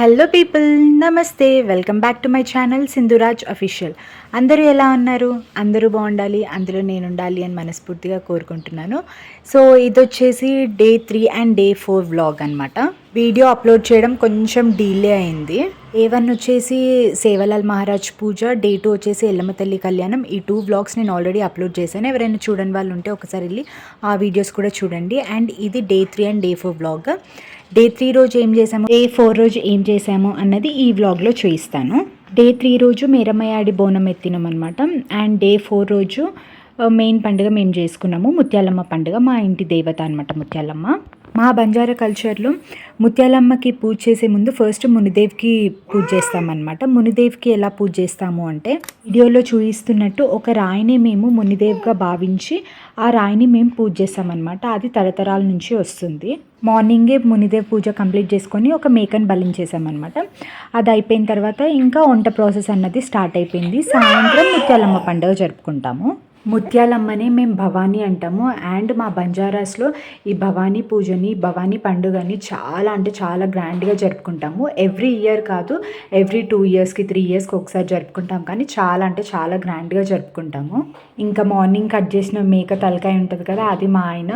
Hello people నమస్తే welcome back to my channel Sindhuraj official అందరూ ఎలా ఉన్నారు? అందరూ బాగుండాలి. అందులో నేను ఉండాలి అని మనస్ఫూర్తిగా కోరుకుంటున్నాను. సో ఇది వచ్చేసి day three and day four vlog అనమాట వీడియో అప్లోడ్ చేయడం కొంచెం డిలే అయింది. ఏ వన్ వచ్చేసి సేవలాల్ మహారాజ్ పూజ డే టూ వచ్చేసి ఎల్లమ్మ తల్లి కళ్యాణం. ఈ టూ వ్లాగ్స్ నేను ఆల్రెడీ అప్లోడ్ చేశాను. ఎవరైనా చూడని వాళ్ళు ఉంటే ఒకసారి వెళ్ళి ఆ వీడియోస్ కూడా చూడండి. అండ్ ఇది day three and day four vlog day three రోజు ఏం చేసాము డే ఫోర్ రోజు ఏం చేసాము అన్నది ఈ వ్లాగ్లో చూపిస్తాను. డే త్రీ రోజు మేరమయాడి బోనం ఎత్తినాం అనమాట అండ్ డే ఫోర్ రోజు uh, మెయిన్ పండుగ మేము చేసుకున్నాము. ముత్యాలమ్మ పండుగ మా ఇంటి దేవత అనమాట ముత్యాలమ్మ. మా బంజారా కల్చర్లో ముత్యాలమ్మకి పూజ చేసే ముందు ఫస్ట్ మునిదేవ్కి పూజ చేస్తామన్నమాట. మునిదేవ్కి ఎలా పూజ చేస్తాము అంటే వీడియోలో చూపిస్తున్నట్టు ఒక రాయిని మేము మునిదేవ్గా భావించి ఆ రాయిని మేము పూజ చేస్తామన్నమాట. అది తరతరాల నుంచి వస్తుంది. మార్నింగే మునిదేవ్ పూజ కంప్లీట్ చేసుకొని ఒక మేకను బలించేసామన్నమాట అది అయిపోయిన తర్వాత ఇంకా వంట ప్రాసెస్ అన్నది స్టార్ట్ అయిపోయింది. సాయంత్రం ముత్యాలమ్మ పండుగ జరుపుకుంటాము. ముత్యాలమ్మనే మేము భవానీ అంటాము. అండ్ మా బంజారాస్లో ఈ భవానీ పూజని భవానీ పండుగని చాలా అంటే చాలా గ్రాండ్గా జరుపుకుంటాము. ఎవ్రీ ఇయర్ కాదు ఎవ్రీ టూ ఇయర్స్కి త్రీ ఇయర్స్కి ఒకసారి జరుపుకుంటాం కానీ చాలా అంటే చాలా గ్రాండ్గా జరుపుకుంటాము. ఇంకా మార్నింగ్ కట్ చేసిన మేక తలకాయ ఉంటుంది కదా అది మా ఆయన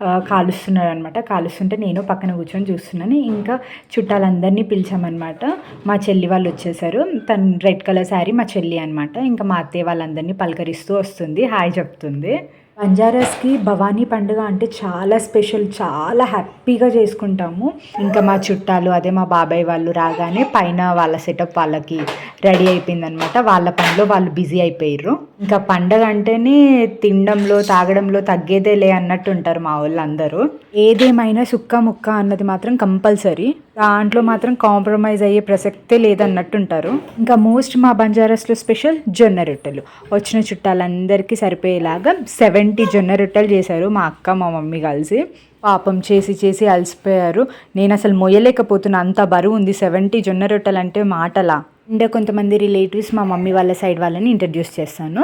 ఆ, కాలుస్తున్నాడు అనమాట కాలుస్తుంటే నేను పక్కన కూర్చొని చూస్తున్నాను. ఇంకా చుట్టాలందరినీ పిలిచామన్నమాట. మా చెల్లి వాళ్ళు వచ్చేసారు. తను రెడ్ కలర్ శారీ మా చెల్లి అనమాట ఇంకా మా అత్తయ్య వాళ్ళందరినీ పలకరిస్తూ వస్తుంది. హాయ్ చెప్తుంది. బంజారాస్కి భవానీ పండుగ అంటే చాలా స్పెషల్ చాలా హ్యాపీగా చేసుకుంటాము. ఇంకా మా చుట్టాలు అదే మా బాబాయ్ వాళ్ళు రాగానే పైన వాళ్ళ సెటప్ వాళ్ళకి రెడీ అయిపోయిందనమాట వాళ్ళ పనిలో వాళ్ళు బిజీ అయిపోయారు ఇంకా పండగ అంటేనే తినడంలో తాగడంలో తగ్గేదే లే అన్నట్టు ఉంటారు మా వాళ్ళందరూ. ఏదేమైనా సుక్క ముక్క అన్నది మాత్రం కంపల్సరీ. దాంట్లో మాత్రం కాంప్రమైజ్ అయ్యే ప్రసక్తే లేదన్నట్టుంటారు ఇంకా మోస్ట్ మా బంజారాస్లో స్పెషల్ జొన్న రొట్టెలు. వచ్చిన చుట్టాలందరికీ సరిపోయేలాగా సెవెంటీ జొన్న రొట్టెలు చేశారు మా అక్క మా మమ్మీ కలిసి. పాపం చేసి చేసి అలసిపోయారు. నేను అసలు మొయ్యలేకపోతున్నా. అంత బరువు ఉంది. సెవెంటీ జొన్న రొట్టెలు అంటే మాటలా. ఇంకా కొంతమంది రిలేటివ్స్ మా మమ్మీ వాళ్ళ సైడ్ వాళ్ళని ఇంట్రడ్యూస్ చేస్తాను.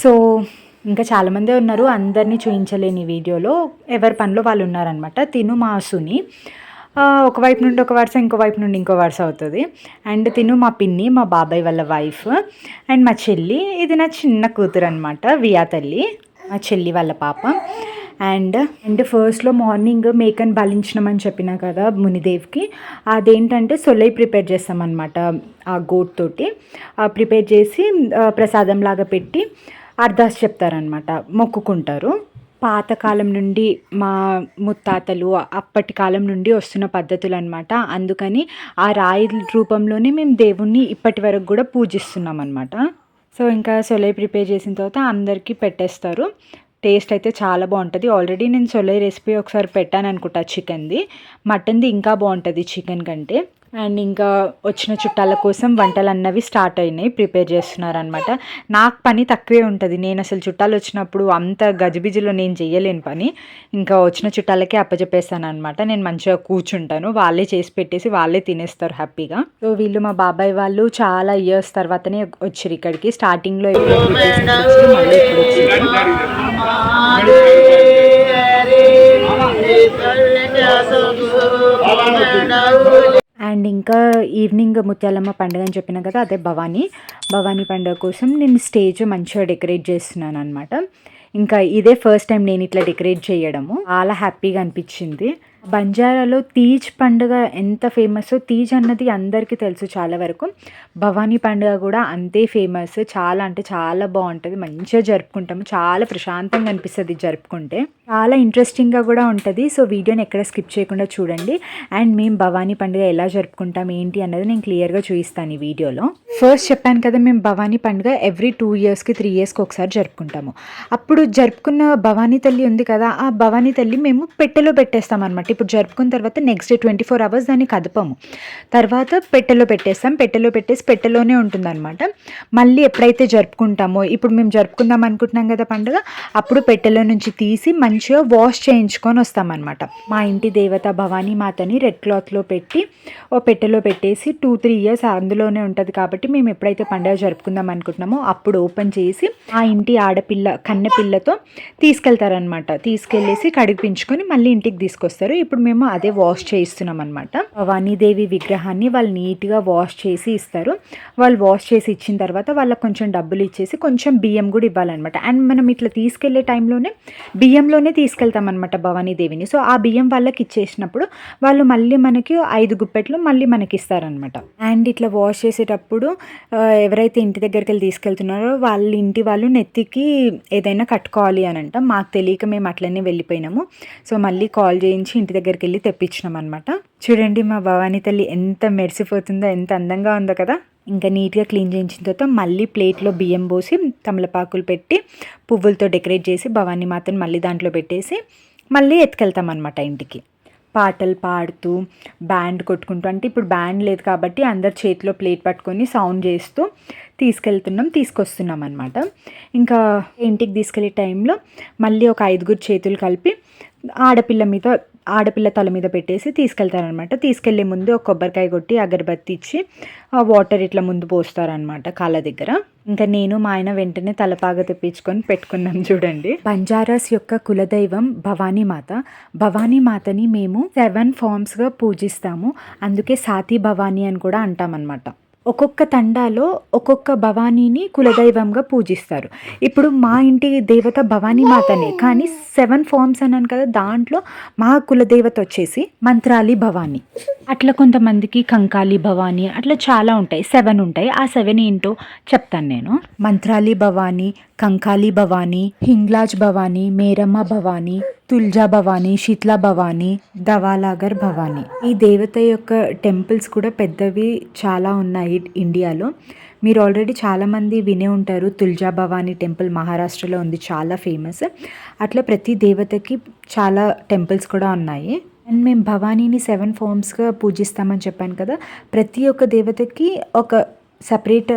సో ఇంకా చాలామందే ఉన్నారు. అందరినీ చూపించలేని వీడియోలో ఎవరి పనిలో వాళ్ళు ఉన్నారనమాట తిను మా సుని. ఒక వైపు నుండి ఒక వరుస ఇంకో వైపు నుండి ఇంకో వరుస అవుతుంది. అండ్ తిను మా పిన్ని మా బాబాయ్ వాళ్ళ వైఫ్ అండ్ మా చెల్లి. ఇది నా చిన్న కూతురు అనమాట వియా తల్లి. మా చెల్లి వాళ్ళ పాప. అండ్ అండ్ ఫస్ట్లో మార్నింగ్ మేకన్ బలించినామని చెప్పినా కదా మునిదేవ్కి అదేంటంటే సొలై ప్రిపేర్ చేస్తామన్నమాట ఆ గోట్ తోటి. ప్రిపేర్ చేసి ప్రసాదం లాగా పెట్టి అర్దాస్ చెప్తారనమాట మొక్కుకుంటారు. పాతకాలం నుండి మా ముత్తాతలు అప్పటి కాలం నుండి వస్తున్న పద్ధతులు అనమాట అందుకని ఆ రాయి రూపంలోనే మేము దేవుణ్ణి ఇప్పటి వరకు కూడా పూజిస్తున్నాం అనమాట సో ఇంకా సొలై ప్రిపేర్ చేసిన తర్వాత అందరికీ పెట్టేస్తారు. టేస్ట్ అయితే చాలా బాగుంటుంది. ఆల్రెడీ నేను సొలై రెసిపీ ఒకసారి పెట్టాను అనుకుంటా చికెన్ది. మటన్ది ఇంకా బాగుంటుంది చికెన్ కంటే. అండ్ ఇంకా వచ్చిన చుట్టాల కోసం వంటలు అన్నవి స్టార్ట్ అయినాయి ప్రిపేర్ చేస్తున్నారనమాట నాకు పని తక్కువే ఉంటుంది. నేను అసలు చుట్టాలు వచ్చినప్పుడు అంత గజిబిజిలో నేను చేయలేని పని. ఇంకా వచ్చిన చుట్టాలకే అప్పచెప్పేస్తాను అనమాట నేను మంచిగా కూర్చుంటాను. వాళ్ళే చేసి పెట్టేసి వాళ్ళే తినేస్తారు హ్యాపీగా. సో వీళ్ళు మా బాబాయ్ వాళ్ళు చాలా ఇయర్స్ తర్వాతనే వచ్చారు ఇక్కడికి. స్టార్టింగ్లో ఎప్పుడో ప్రిపేర్ చేసి వచ్చి మళ్ళీ ఇప్పుడు వచ్చారు. అండ్ ఇంకా ఈవినింగ్ ముత్యాలమ్మ పండుగ అని చెప్పిన కదా అదే భవానీ. భవానీ పండుగ కోసం నేను స్టేజ్ మంచిగా డెకరేట్ చేస్తున్నాను అనమాట ఇంకా ఇదే ఫస్ట్ టైం నేను ఇట్లా డెకరేట్ చేయడము. చాలా హ్యాపీగా అనిపించింది. బంజారాలో తీజ్ పండుగ ఎంత ఫేమస్ తీజ్ అన్నది అందరికీ తెలుసు చాలా వరకు. భవానీ పండుగ కూడా అంతే ఫేమస్. చాలా అంటే చాలా బాగుంటుంది. మంచిగా జరుపుకుంటాము. చాలా ప్రశాంతంగా అనిపిస్తుంది జరుపుకుంటే. చాలా ఇంట్రెస్టింగ్గా కూడా ఉంటుంది. సో వీడియోని ఎక్కడ స్కిప్ చేయకుండా చూడండి. అండ్ మేము భవానీ పండుగ ఎలా జరుపుకుంటాం ఏంటి అన్నది నేను క్లియర్గా చూపిస్తాను ఈ వీడియోలో. ఫస్ట్ చెప్పాను కదా మేము భవానీ పండుగ ఎవ్రీ టూ ఇయర్స్కి త్రీ ఇయర్స్కి ఒకసారి జరుపుకుంటాము. అప్పుడు జరుపుకున్న భవానీ తల్లి ఉంది కదా ఆ భవానీ తల్లి మేము పెట్టెలో పెట్టేస్తాం అనమాట ఇప్పుడు జరుపుకున్న తర్వాత next day twenty four hours దాన్ని కదపము. తర్వాత పెట్టెలో పెట్టేస్తాం. పెట్టెలో పెట్టేసి పెట్టెలోనే ఉంటుందన్నమాట. మళ్ళీ ఎప్పుడైతే జరుపుకుంటామో ఇప్పుడు మేము జరుపుకుందాం అనుకుంటున్నాం కదా పండుగ అప్పుడు పెట్టెలో నుంచి తీసి మంచిగా వాష్ చేయించుకొని వస్తామన్నమాట. మా ఇంటి దేవత భవానీ మాతని రెడ్ క్లాత్లో పెట్టి ఓ పెట్టెలో పెట్టేసి టూ త్రీ ఇయర్స్ అందులోనే ఉంటుంది కాబట్టి మేము ఎప్పుడైతే పండుగ జరుపుకుందాం అనుకుంటున్నామో అప్పుడు ఓపెన్ చేసి ఆ ఇంటి ఆడపిల్ల కన్నెపిల్లతో తీసుకెళ్తారనమాట తీసుకెళ్ళేసి కడిగిపించుకొని మళ్ళీ ఇంటికి తీసుకొస్తారు. ఇప్పుడు మేము అదే వాష్ చేయిస్తున్నాం అనమాట భవానీదేవి విగ్రహాన్ని వాళ్ళు నీట్గా వాష్ చేసి ఇస్తారు. వాళ్ళు వాష్ చేసి ఇచ్చిన తర్వాత వాళ్ళకి కొంచెం డబ్బులు ఇచ్చేసి కొంచెం బియ్యం కూడా ఇవ్వాలన్నమాట. అండ్ మనం ఇట్లా తీసుకెళ్ళే టైంలోనే బియ్యంలో తీసుకెళ్తాం తీసుకెళ్తామన్నమాట భవానీదేవిని. సో ఆ బియ్యం వాళ్ళకి ఇచ్చేసినప్పుడు వాళ్ళు మళ్ళీ మనకి ఐదు గుప్పెట్లు మళ్ళీ మనకి ఇస్తారనమాట అండ్ ఇట్లా వాష్ చేసేటప్పుడు ఎవరైతే ఇంటి దగ్గరికి వెళ్ళి తీసుకెళ్తున్నారో వాళ్ళ ఇంటి వాళ్ళు నెత్తికి ఏదైనా కట్టుకోవాలి అని అంట మాకు తెలియక మేము అట్లనే వెళ్ళిపోయినాము. సో మళ్ళీ కాల్ చేయించి ఇంటి దగ్గరికి వెళ్ళి తెప్పించినాం అనమాట చూడండి మా భవానీ తల్లి ఎంత మెరిసిపోతుందో ఎంత అందంగా ఉందో కదా. ఇంకా నీట్గా క్లీన్ చేయించిన తర్వాత మళ్ళీ ప్లేట్లో బియ్యం పోసి తమలపాకులు పెట్టి పువ్వులతో డెకరేట్ చేసి భవానీ మాతను మళ్ళీ దాంట్లో పెట్టేసి మళ్ళీ ఎత్తుకెళ్తాం అనమాట ఇంటికి. పాటలు పాడుతూ బ్యాండ్ కొట్టుకుంటూ అంటే ఇప్పుడు బ్యాండ్ లేదు కాబట్టి అందరు చేతిలో ప్లేట్ పట్టుకొని సౌండ్ చేస్తూ తీసుకెళ్తున్నాం తీసుకొస్తున్నాం అనమాట ఇంకా ఇంటికి తీసుకెళ్ళే టైంలో మళ్ళీ ఒక ఐదుగురు చేతులు కలిపి ఆడపిల్ల మీద ఆడపిల్ల తల మీద పెట్టేసి తీసుకెళ్తారనమాట తీసుకెళ్ళే ముందు ఒక కొబ్బరికాయ కొట్టి అగరబత్తి ఇచ్చి ఆ వాటర్ ఇట్లా ముందు పోస్తారనమాట కాళ్ళ దగ్గర. ఇంకా నేను మా ఆయన వెంటనే తలపాగ తెప్పించుకొని పెట్టుకున్నాం చూడండి. బంజారాస్ యొక్క కులదైవం భవానీ మాత. భవానీ మాతని మేము సెవెన్ ఫార్మ్స్గా పూజిస్తాము. అందుకే సాతి భవానీ అని కూడా అంటామన్నమాట. ఒక్కొక్క తండాలో ఒక్కొక్క భవానీని కులదైవంగా పూజిస్తారు. ఇప్పుడు మా ఇంటి దేవత భవానీ మాతనే కానీ సెవెన్ ఫార్మ్స్ అన్నాను కదా దాంట్లో మా కులదేవత వచ్చేసి మంత్రాలి భవానీ. అట్లా కొంతమందికి కంకాలి భవానీ అట్లా చాలా ఉంటాయి సెవెన్ ఉంటాయి. ఆ సెవెన్ ఏంటో చెప్తాను నేను. మంత్రాలి భవానీ కంకాలి భవానీ హింగ్లాజ్ భవానీ మేరమ్మ భవానీ తుల్జా భవానీ శీతలా భవానీ దవాలాగర్ భవానీ. ఈ దేవత యొక్క టెంపుల్స్ కూడా పెద్దవి చాలా ఉన్నాయి ఇండియాలో. మీరు ఆల్రెడీ చాలామంది వినే ఉంటారు తుల్జా భవానీ టెంపుల్ మహారాష్ట్రలో ఉంది చాలా ఫేమస్. అట్లా ప్రతి దేవతకి చాలా టెంపుల్స్ కూడా ఉన్నాయి. అండ్ మేము భవానీని సెవెన్ ఫార్మ్స్గా పూజిస్తామని చెప్పాను కదా ప్రతి ఒక్క దేవతకి ఒక సపరేట్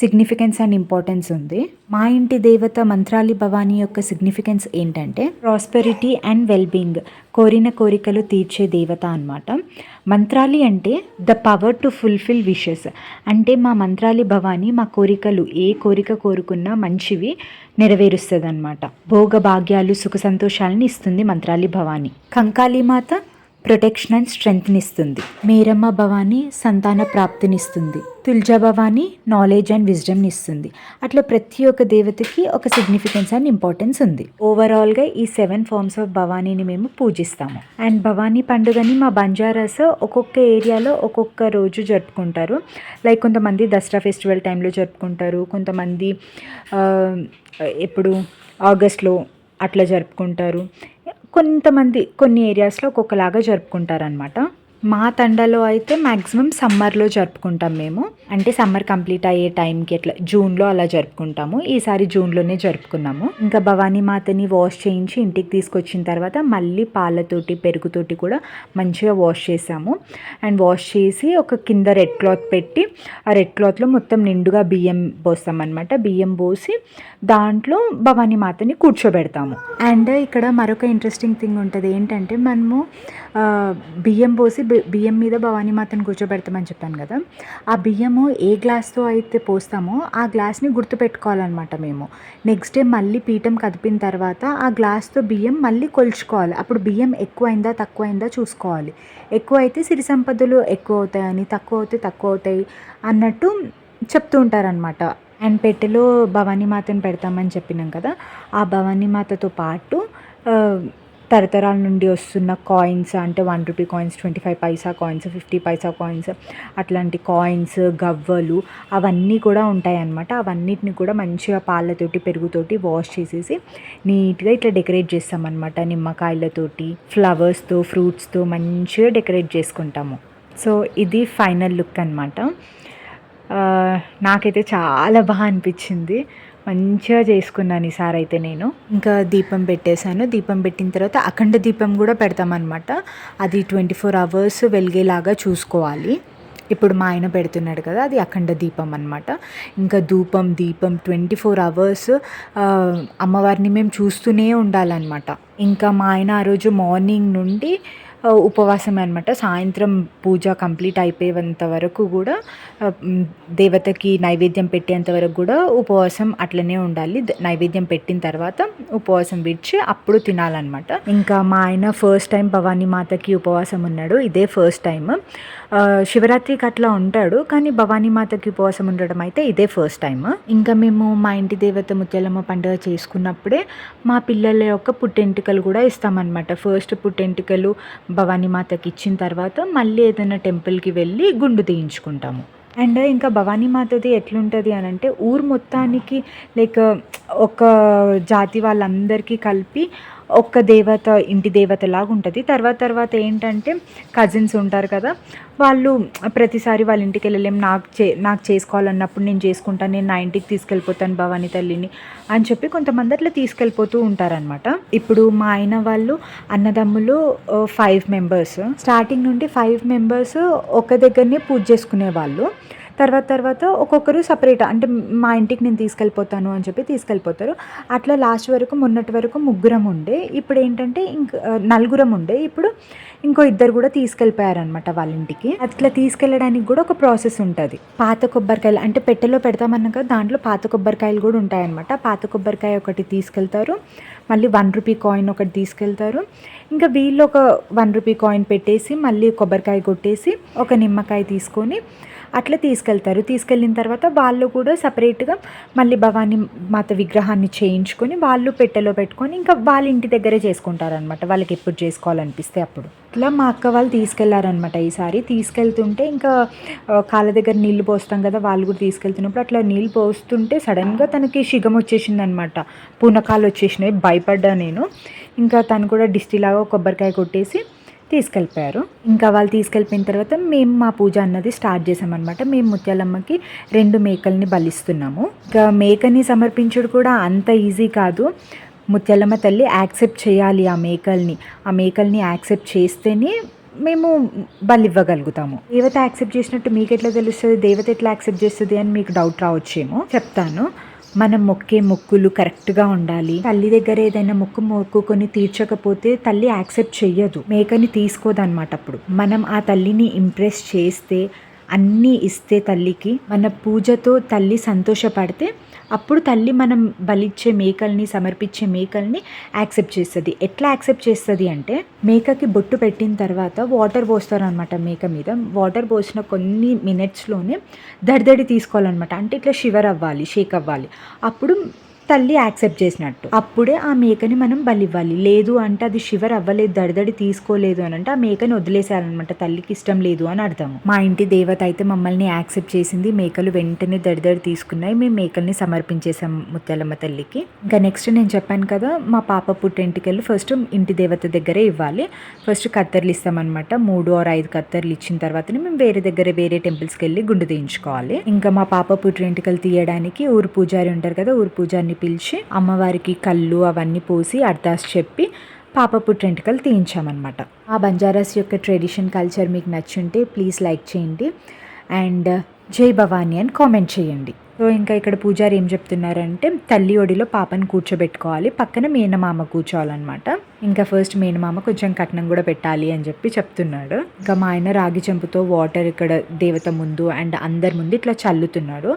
సిగ్నిఫికెన్స్ అండ్ ఇంపార్టెన్స్ ఉంది. మా ఇంటి దేవత మంత్రాలి భవానీ యొక్క సిగ్నిఫికెన్స్ ఏంటంటే ప్రాస్పెరిటీ అండ్ వెల్బీయింగ్ కోరిన కోరికలు తీర్చే దేవత అన్నమాట. మంత్రాలి అంటే the power to fulfil wishes అంటే మా మంత్రాలి భవానీ మా కోరికలు ఏ కోరిక కోరుకున్నా మంచివి నెరవేరుస్తుంది అనమాట భోగ భాగ్యాలు సుఖ సంతోషాలని ఇస్తుంది మంత్రాలి భవానీ. కంకాళీ మాత ప్రొటెక్షన్ అండ్ స్ట్రెంగ్త్ని ఇస్తుంది మేరమ్మ భవానీ సంతాన ప్రాప్తినిస్తుంది. తుల్జా భవానీ నాలెడ్జ్ అండ్ విజ్డమ్ని ఇస్తుంది అట్లా ప్రతి ఒక్క దేవతకి ఒక సిగ్నిఫికెన్స్ అండ్ ఇంపార్టెన్స్ ఉంది. ఓవరాల్గా ఈ సెవెన్ ఫార్మ్స్ ఆఫ్ భవానీని మేము పూజిస్తాము. అండ్ భవానీ పండుగని మా బంజారాస్ ఒక్కొక్క ఏరియాలో ఒక్కొక్క రోజు జరుపుకుంటారు. లైక్ కొంతమంది దసరా ఫెస్టివల్ టైంలో జరుపుకుంటారు. కొంతమంది ఎప్పుడు ఆగస్ట్లో అట్లా జరుపుకుంటారు. కొంతమంది కొన్ని ఏరియాస్లో ఒక్కొక్కలాగా జరుపుకుంటారనమాట మా తండలో అయితే మ్యాక్సిమం సమ్మర్లో జరుపుకుంటాం మేము. అంటే సమ్మర్ కంప్లీట్ అయ్యే టైంకి ఎట్లా జూన్లో అలా జరుపుకుంటాము. ఈసారి జూన్లోనే జరుపుకున్నాము. ఇంకా భవానీ మాతని వాష్ చేయించి ఇంటికి తీసుకొచ్చిన తర్వాత మళ్ళీ పాలతోటి పెరుగుతోటి కూడా మంచిగా వాష్ చేసాము. అండ్ వాష్ చేసి ఒక కింద రెడ్ క్లాత్ పెట్టి ఆ రెడ్ క్లాత్లో మొత్తం నిండుగా బియ్యం పోస్తామన్నమాట బియ్యం పోసి దాంట్లో భవానీ మాతని కూర్చోబెడతాము. అండ్ ఇక్కడ మరొక ఇంట్రెస్టింగ్ థింగ్ ఉంటుంది. ఏంటంటే మనము బియ్యం పోసి బియ్యం మీద భవానీ మాతను కూర్చోబెడతామని చెప్పాను కదా. ఆ బియ్యము ఏ గ్లాస్తో అయితే పోస్తామో ఆ గ్లాస్ని గుర్తుపెట్టుకోవాలన్నమాట మేము. నెక్స్ట్ డే మళ్ళీ పీఠం కదిపిన తర్వాత ఆ గ్లాస్తో బియ్యం మళ్ళీ కొలుచుకోవాలి. అప్పుడు బియ్యం ఎక్కువైందా తక్కువైందా చూసుకోవాలి. ఎక్కువ అయితే సిరి సంపదలు ఎక్కువ అవుతాయని తక్కువ అవుతే తక్కువ అవుతాయి అన్నట్టు చెప్తూ ఉంటారనమాట అండ్ పెట్టెలో భవానీ మాతను పెడతామని చెప్పినాం కదా. ఆ భవానీ మాతతో పాటు తరతరాల నుండి వస్తున్న కాయిన్స్ అంటే one rupee coins twenty five paisa coins fifty paisa coins అట్లాంటి కాయిన్స్ గవ్వలు అవన్నీ కూడా ఉంటాయి అన్నమాట అవన్నిటిని కూడా మంచిగా పాలతోటి పెరుగుతోటి వాష్ చేసేసి నీట్గా ఇట్లా డెకరేట్ చేస్తామన్నమాట. నిమ్మకాయలతోటి ఫ్లవర్స్తో ఫ్రూట్స్తో మంచిగా డెకరేట్ చేసుకుంటాము. సో ఇది ఫైనల్ లుక్ అనమాట నాకైతే చాలా బాగా అనిపించింది. మంచిగా చేసుకున్నాను ఈసారి అయితే నేను. ఇంకా దీపం పెట్టేశాను. దీపం పెట్టిన తర్వాత అఖండ దీపం కూడా పెడతామన్నమాట. అది ట్వంటీ ఫోర్ అవర్స్ వెలిగేలాగా చూసుకోవాలి. ఇప్పుడు మా ఆయన పెడుతున్నాడు కదా అది అఖండ దీపం అనమాట ఇంకా ధూపం దీపం ట్వంటీ ఫోర్ అవర్స్ అమ్మవారిని మేము చూస్తూనే ఉండాలన్నమాట. ఇంకా మా ఆయన ఆ రోజు మార్నింగ్ నుండి ఉపవాసం అనమాట సాయంత్రం పూజ కంప్లీట్ అయిపోయేంత వరకు కూడా దేవతకి నైవేద్యం పెట్టేంత వరకు కూడా ఉపవాసం అట్లనే ఉండాలి. ద- నైవేద్యం పెట్టిన తర్వాత ఉపవాసం విడిచి అప్పుడు తినాలన్నమాట. ఇంకా మా ఆయన ఫస్ట్ టైం భవానీ మాతకి ఉపవాసం ఉన్నాడు. ఇదే ఫస్ట్ టైం శివరాత్రికి అట్లా ఉంటాడు కానీ భవానీ మాతకి ఉపవాసం ఉండడం అయితే ఇదే ఫస్ట్ టైం ఇంకా మేము మా ఇంటి దేవత ముత్యాలమ్మ పండుగ చేసుకున్నప్పుడే మా పిల్లల యొక్క పుట్టెంటికలు కూడా ఇస్తామన్నమాట. ఫస్ట్ పుట్టెంటికలు భవానీ మాతకి ఇచ్చిన తర్వాత మళ్ళీ ఏదైనా టెంపుల్కి వెళ్ళి గుండు తీయించుకుంటాము. అండ్ ఇంకా భవానీ మాతది ఎట్లుంటుంది అని అంటే ఊరు మొత్తానికి లైక్ ఒక జాతి వాళ్ళందరికీ కలిపి ఒక్క దేవత ఇంటి దేవత లాగా ఉంటుంది తర్వాత తర్వాత ఏంటంటే కజిన్స్ ఉంటారు కదా వాళ్ళు ప్రతిసారి వాళ్ళ ఇంటికి వెళ్ళలేం నాకు చే నాకు చేసుకోవాలన్నప్పుడు నేను చేసుకుంటాను నేను నా ఇంటికి తీసుకెళ్ళిపోతాను భవానీ తల్లిని అని చెప్పి కొంతమంది అట్లా తీసుకెళ్ళిపోతూ ఉంటారనమాట ఇప్పుడు మా ఆయన వాళ్ళు అన్నదమ్ములు ఫైవ్ మెంబర్స్ స్టార్టింగ్ నుండి ఫైవ్ మెంబర్స్ ఒక దగ్గరనే పూజ చేసుకునే వాళ్ళు తర్వాత తర్వాత ఒక్కొక్కరు సపరేట్ అంటే మా ఇంటికి నేను తీసుకెళ్ళిపోతాను అని చెప్పి తీసుకెళ్ళిపోతారు. అట్లా లాస్ట్ వరకు మొన్నటి వరకు ముగ్గురం ఉండే. ఇప్పుడు ఏంటంటే ఇంక నలుగురం ఉండే. ఇప్పుడు ఇంకో ఇద్దరు కూడా తీసుకెళ్ళిపోయారనమాట వాళ్ళ ఇంటికి. అట్లా తీసుకెళ్ళడానికి కూడా ఒక ప్రాసెస్ ఉంటుంది. పాత కొబ్బరికాయలు అంటే పెట్టెలో పెడతామన్నాక దాంట్లో పాత కొబ్బరికాయలు కూడా ఉంటాయన్నమాట. పాత కొబ్బరికాయ ఒకటి తీసుకెళ్తారు. మళ్ళీ వన్ రూపీ కాయిన్ ఒకటి తీసుకెళ్తారు. ఇంకా వీళ్ళు ఒక వన్ రూపీ కాయిన్ పెట్టేసి మళ్ళీ కొబ్బరికాయ కొట్టేసి ఒక నిమ్మకాయ తీసుకొని అట్లా తీసుకెళ్తారు. తీసుకెళ్ళిన తర్వాత వాళ్ళు కూడా సపరేట్గా మళ్ళీ భవానీ మాత విగ్రహాన్ని చేయించుకొని వాళ్ళు పెట్టెలో పెట్టుకొని ఇంకా వాళ్ళ ఇంటి దగ్గరే చేసుకుంటారనమాట వాళ్ళకి ఎప్పుడు చేసుకోవాలనిపిస్తే అప్పుడు. ఇట్లా మా అక్క వాళ్ళు తీసుకెళ్ళారనమాట ఈసారి. తీసుకెళ్తుంటే ఇంకా కాళ్ళ దగ్గర నీళ్ళు పోస్తాం కదా వాళ్ళు కూడా తీసుకెళ్తున్నప్పుడు అట్లా నీళ్ళు పోస్తుంటే సడన్గా తనకి షిగం వచ్చేసింది అనమాట పూనకాలు వచ్చేసినాయి. భయపడ్డా నేను. ఇంకా తను కూడా డిస్టిలాగా కొబ్బరికాయ కొట్టేసి తీసుకెళ్ళిపోయారు. ఇంకా వాళ్ళు తీసుకెళ్ళిపోయిన తర్వాత మేము మా పూజ అన్నది స్టార్ట్ చేసామన్నమాట మేము ముత్యాలమ్మకి రెండు మేకల్ని బలిస్తున్నాము. ఇంకా మేకని సమర్పించుడు కూడా అంత ఈజీ కాదు. ముత్యాలమ్మ తల్లి యాక్సెప్ట్ చేయాలి ఆ మేకల్ని. ఆ మేకల్ని యాక్సెప్ట్ చేస్తేనే మేము బలి ఇవ్వగలుగుతాము. దేవత యాక్సెప్ట్ చేసినట్టు మీకు ఎట్లా తెలుస్తుంది? దేవత ఎట్లా యాక్సెప్ట్ చేస్తుంది అని మీకు డౌట్ రావచ్చేమో చెప్తాను. మనం మొక్కే మొక్కులు కరెక్ట్గా ఉండాలి. తల్లి దగ్గర ఏదైనా మొక్కు మొక్కుకొని తీర్చకపోతే తల్లి యాక్సెప్ట్ చెయ్యదు. మేకని తీసుకోదన్నమాట అప్పుడు. మనం ఆ తల్లిని ఇంప్రెస్ చేస్తే అన్నీ ఇస్తే తల్లికి మన పూజతో తల్లి సంతోషపడితే అప్పుడు తల్లి మనం బలిచ్చే మేకల్ని సమర్పించే మేకల్ని యాక్సెప్ట్ చేస్తుంది. ఎట్లా యాక్సెప్ట్ చేస్తుంది అంటే మేకకి బొట్టు పెట్టిన తర్వాత వాటర్ పోస్తారనమాట మేక మీద. వాటర్ పోసిన కొన్ని మినిట్స్లోనే దడిదడి తీసుకోవాలన్నమాట. అంటే ఇట్లా షివర్ అవ్వాలి షేక్ అవ్వాలి. అప్పుడు తల్లి యాక్సెప్ట్ చేసినట్టు. అప్పుడే ఆ మేకని మనం బలివ్వాలి. లేదు అంటే అది షివర్ అవ్వలేదు దడిదడి తీసుకోలేదు అని అంటే ఆ మేకని వదిలేసేయాలన్నమాట. తల్లికి ఇష్టం లేదు అని అర్థం మా ఇంటి దేవత అయితే మమ్మల్ని యాక్సెప్ట్ చేసింది. మేకలు వెంటనే దడిదడి తీసుకున్నాయి. మేము మేకల్ని సమర్పించేసాం ముత్యాలమ్మ తల్లికి. ఇంకా నెక్స్ట్ నేను చెప్పాను కదా మా పాప పుట్టింటికెళ్ళి ఫస్ట్ ఇంటి దేవత దగ్గరే ఇవ్వాలి. ఫస్ట్ కత్తెరలు ఇస్తామన్నమాట. మూడు ఆరు ఐదు కత్తెరలు ఇచ్చిన తర్వాతనే మేము వేరే దగ్గర వేరే టెంపుల్స్కి వెళ్ళి గుండు తీయించుకోవాలి. ఇంకా మా పాప పుట్టింటికలు తీయడానికి ఊరు పూజారి ఉంటారు కదా ఊరు పూజారిని పిలిచి అమ్మవారికి కళ్ళు అవన్నీ పోసి అర్దాస్ చెప్పి పాప పుట్టెంటికలు తీయించామన్నమాట. ఆ బంజారాస్ యొక్క ట్రెడిషన్ కల్చర్ మీకు నచ్చుంటే ప్లీజ్ లైక్ చేయండి అండ్ జై భవానీ అని కామెంట్ చేయండి. సో ఇంకా ఇక్కడ పూజారి ఏం చెప్తున్నారంటే తల్లి ఒడిలో పాపని కూర్చోబెట్టుకోవాలి పక్కన మేనమామ కూర్చోవాలన్నమాట. ఇంకా ఫస్ట్ మేనమామ కొంచెం కట్నం కూడా పెట్టాలి అని చెప్పి చెప్తున్నాడు. ఇంకా మా ఆయన రాగి చెంపుతో వాటర్ ఇక్కడ దేవత ముందు అండ్ అందరి ముందు ఇట్లా చల్లుతున్నాడు.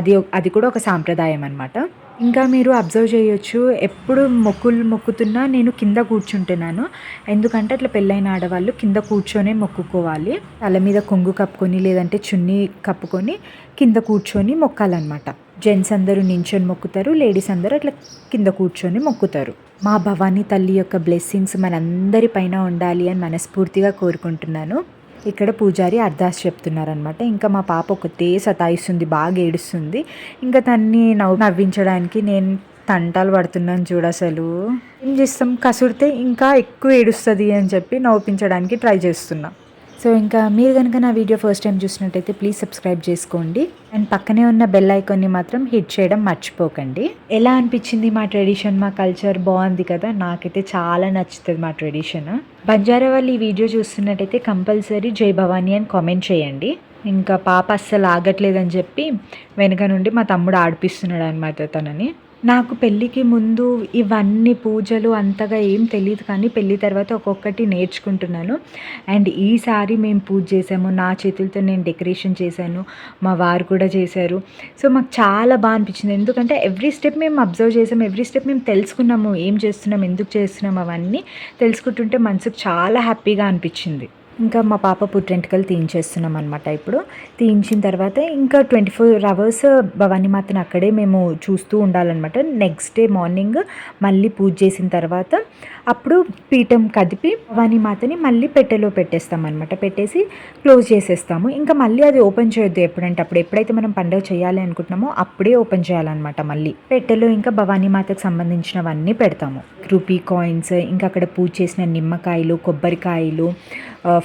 అది అది కూడా ఒక సాంప్రదాయం అనమాట ఇంకా మీరు అబ్జర్వ్ చేయొచ్చు. ఎప్పుడు మొక్కులు మొక్కుతున్నా నేను కింద కూర్చుంటున్నాను. ఎందుకంటే అట్లా పెళ్ళైన ఆడవాళ్ళు కింద కూర్చొనే మొక్కుకోవాలి. తల మీద కొంగు కప్పుకొని లేదంటే చున్నీ కప్పుకొని కింద కూర్చొని మొక్కాలన్నమాట. జెంట్స్ అందరూ నించొని మొక్కుతారు. లేడీస్ అందరూ అట్లా కింద కూర్చొని మొక్కుతారు. మా భవానీ తల్లి యొక్క బ్లెస్సింగ్స్ మనందరి పైన ఉండాలి అని మనస్ఫూర్తిగా కోరుకుంటున్నాను. ఇక్కడ పూజారి అర్దాస్ చెప్తున్నారనమాట ఇంకా మా పాప ఒకటే సతాయిస్తుంది బాగా ఏడుస్తుంది. ఇంకా తన్ని నవ్వు నవ్వించడానికి నేను తంటాలు పడుతున్నాను చూడు అసలు. ఏం చేస్తాం? కసుడితే ఇంకా ఎక్కువ ఏడుస్తుంది అని చెప్పి నవ్వించడానికి ట్రై చేస్తున్నాం. సో ఇంకా మీరు కనుక నా వీడియో ఫస్ట్ టైం చూసినట్టయితే ప్లీజ్ సబ్స్క్రైబ్ చేసుకోండి. అండ్ పక్కనే ఉన్న బెల్ ఐకాన్ని మాత్రం హిట్ చేయడం మర్చిపోకండి. ఎలా అనిపించింది మా ట్రెడిషన్ మా కల్చర్ బాగుంది కదా? నాకైతే చాలా నచ్చుతుంది మా ట్రెడిషన్ బంజారా వాళ్ళు ఈ వీడియో చూస్తున్నట్టయితే కంపల్సరీ జై భవానీ అని కామెంట్ చేయండి. ఇంకా పాప అస్సలు ఆగట్లేదని చెప్పి వెనుక నుండి మా తమ్ముడు ఆడిపిస్తున్నాడు అనమాట తనని. నాకు పెళ్ళికి ముందు ఇవన్నీ పూజలు అంతగా ఏం తెలియదు కానీ పెళ్ళి తర్వాత ఒక్కొక్కటి నేర్చుకుంటున్నాను. అండ్ ఈసారి మేము పూజ చేసాము. నా చేతులతో నేను డెకరేషన్ చేశాను. మా వారు కూడా చేశారు. సో మాకు చాలా బాగా అనిపించింది. ఎందుకంటే ఎవ్రీ స్టెప్ మేము అబ్జర్వ్ చేసాము. ఎవ్రీ స్టెప్ మేము తెలుసుకున్నాము. ఏం చేస్తున్నాం? ఎందుకు చేస్తున్నాం? అవన్నీ తెలుసుకుంటుంటే మనసుకు చాలా హ్యాపీగా అనిపించింది. ఇంకా మా పాప పుట్టెంటుకలు తీయించేస్తున్నాం అనమాట ఇప్పుడు. తీయించిన తర్వాత ఇంకా ట్వంటీ ఫోర్ అవర్స్ భవానీ మాతను అక్కడే మేము చూస్తూ ఉండాలన్నమాట. నెక్స్ట్ డే మార్నింగ్ మళ్ళీ పూజ చేసిన తర్వాత అప్పుడు పీఠం కదిపి భవానీ మాతని మళ్ళీ పెట్టెలో పెట్టేస్తామన్నమాట. పెట్టేసి క్లోజ్ చేసేస్తాము. ఇంకా మళ్ళీ అది ఓపెన్ చేయొద్దు ఎప్పుడంటే అప్పుడు. ఎప్పుడైతే మనం పండుగ చేయాలి అనుకుంటున్నామో అప్పుడే ఓపెన్ చేయాలన్నమాట మళ్ళీ. పెట్టెలో ఇంకా భవానీ మాతకు సంబంధించినవన్నీ పెడతాము. రూపీ కాయిన్స్ ఇంకా అక్కడ పూజ చేసిన నిమ్మకాయలు కొబ్బరికాయలు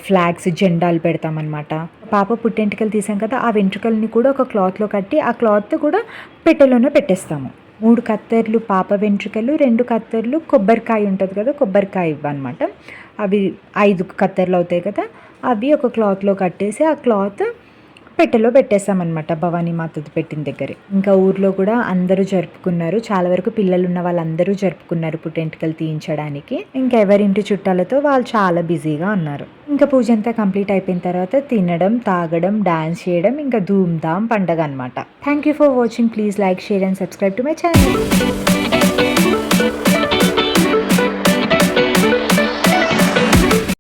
ఫ్లాగ్స్ జెండాలు పెడతామన్నమాట. పాప పుట్టెంటికలు తీసాం కదా ఆ వెంట్రుకల్ని కూడా ఒక క్లాత్లో కట్టి ఆ క్లాత్ కూడా పెట్టెలోనే పెట్టేస్తాము. మూడు కత్తెర్లు పాప వెంట్రుకలు రెండు కత్తెర్లు కొబ్బరికాయ ఉంటుంది కదా కొబ్బరికాయ ఇవ్వనమాట అవి ఐదు కత్తెర్లు అవుతాయి కదా అవి ఒక క్లాత్లో కట్టేసి ఆ క్లాత్ పెట్టెలో పెట్టేశామన్నమాట భవానీ మాతది పెట్టిన దగ్గరే. ఇంకా ఊర్లో కూడా అందరూ జరుపుకున్నారు. చాలా వరకు పిల్లలు ఉన్న వాళ్ళందరూ జరుపుకున్నారు పుట్టెంటుకలు తీయించడానికి. ఇంకా ఎవరింటి చుట్టాలతో వాళ్ళు చాలా బిజీగా ఉన్నారు. ఇంకా పూజ అంతా కంప్లీట్ అయిపోయిన తర్వాత తినడం తాగడం డాన్స్ చేయడం ఇంకా ధూమ్ ధామ్ పండగ అనమాట thank you for watching please like share and subscribe to my channel